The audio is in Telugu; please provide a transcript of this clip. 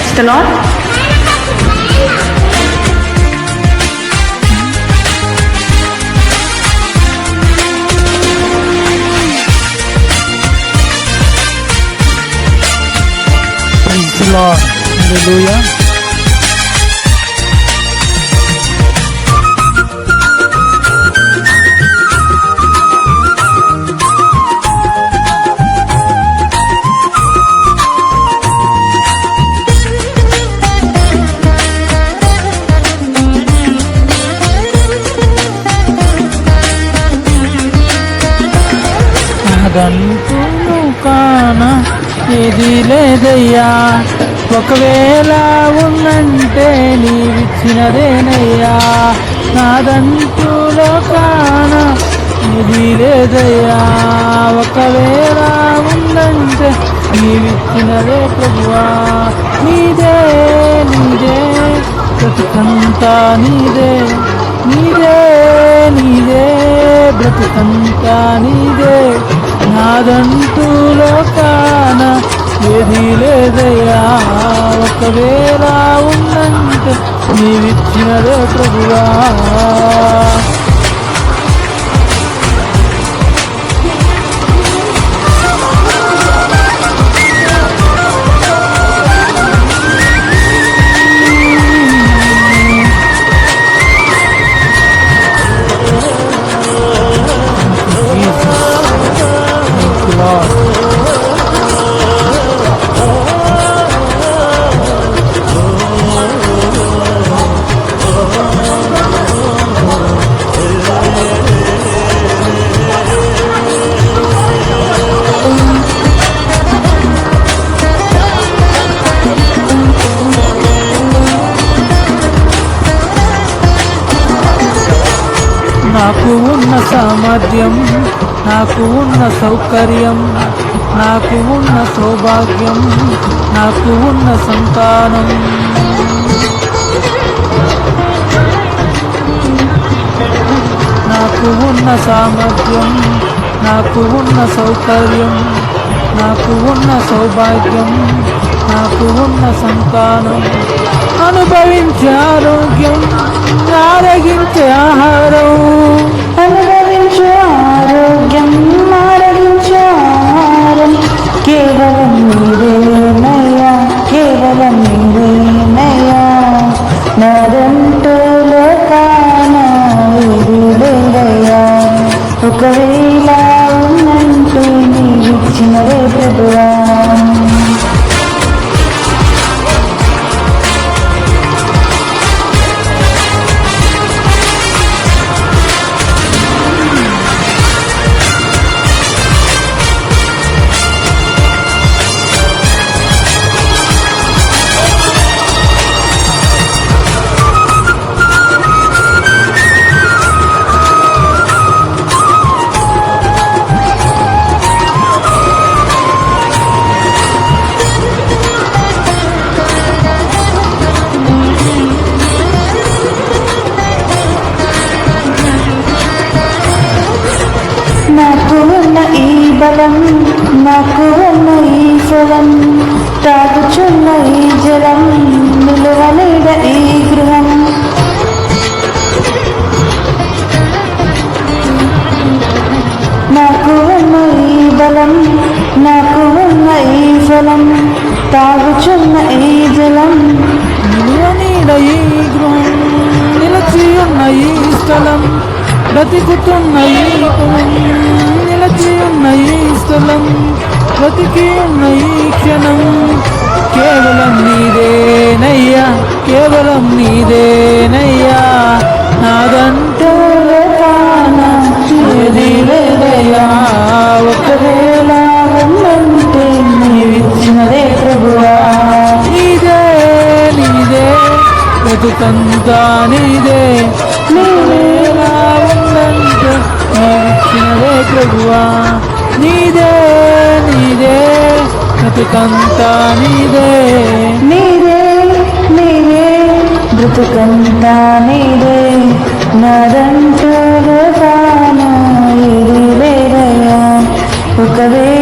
Thanks a lot. Thanks a lot. Hallelujah. అదంటూ కాన ఏది లేదయ్యా. ఒకవేళ ఉందంటే నీవిచ్చినదేనయ్యా. నాదంటూ కాన ఏది లేదయ్యా. ఒకవేళ ఉందంటే నీవిచ్చినదే ప్రభువా. నీదే నీదే బ్రతుకంతా నీదే. నీదే నీదే బ్రతుకంతా నీదే. నాదంటూ లోకాన ఏది లేదయ్యా. ఒకవేళ ఉందంటే నీవిచ్చినదే ప్రభువా. నాకు ఉన్న సామర్థ్యం నాకు ఉన్న సౌకర్యం నాకు ఉన్న సౌభాగ్యం నాకు ఉన్న సంతానం. నాకు ఉన్న సామర్థ్యం నాకు ఉన్న సౌకర్యం నాకు ఉన్న సౌభాగ్యం నాకు ఉన్న సంతానం. అనుభవించే ఆరోగ్యం ఆరగించే ఆహారం. కేవలం నీవేనయ్యా కేవలం నీవేనయ్యా నాదంటూ లోకాన ఇది లేదయ్యా జలం బలం నాకు ఈ జలం తాగుచున్న ఈ జలం నిలువలేద ఈ గృహం. నాకు ఉన్న ఈ బలం నాకు ఉన్న ఈ జలం తాగుచున్న ఈ జలం నిలువ ఈ గృహం. నిలచి ఉన్న ఈ స్థలం బ్రతికుతున్న ఈ పొలం ఉన్న ఈ స్థలం బ్రతికి ఉన్న ఈ క్షణం కేవలం నీదేనయ్యా కేవలం నీదేనయ్యా. నాదంటూ ఏది లేదయ్యా. ఒకవేళ ఉందంటే నీవిచ్చినదే ప్రభువా. నీదే నీదే బ్రతుకంతా నీదే. నీవేలా ఉందంటే నీవిచ్చినదే ప్రభువా. బ్రతుకంతా నీదే. నీదే నీదే బ్రతుకంతా నీదే. నాదంటూ కాన ఇది ఒకవేళ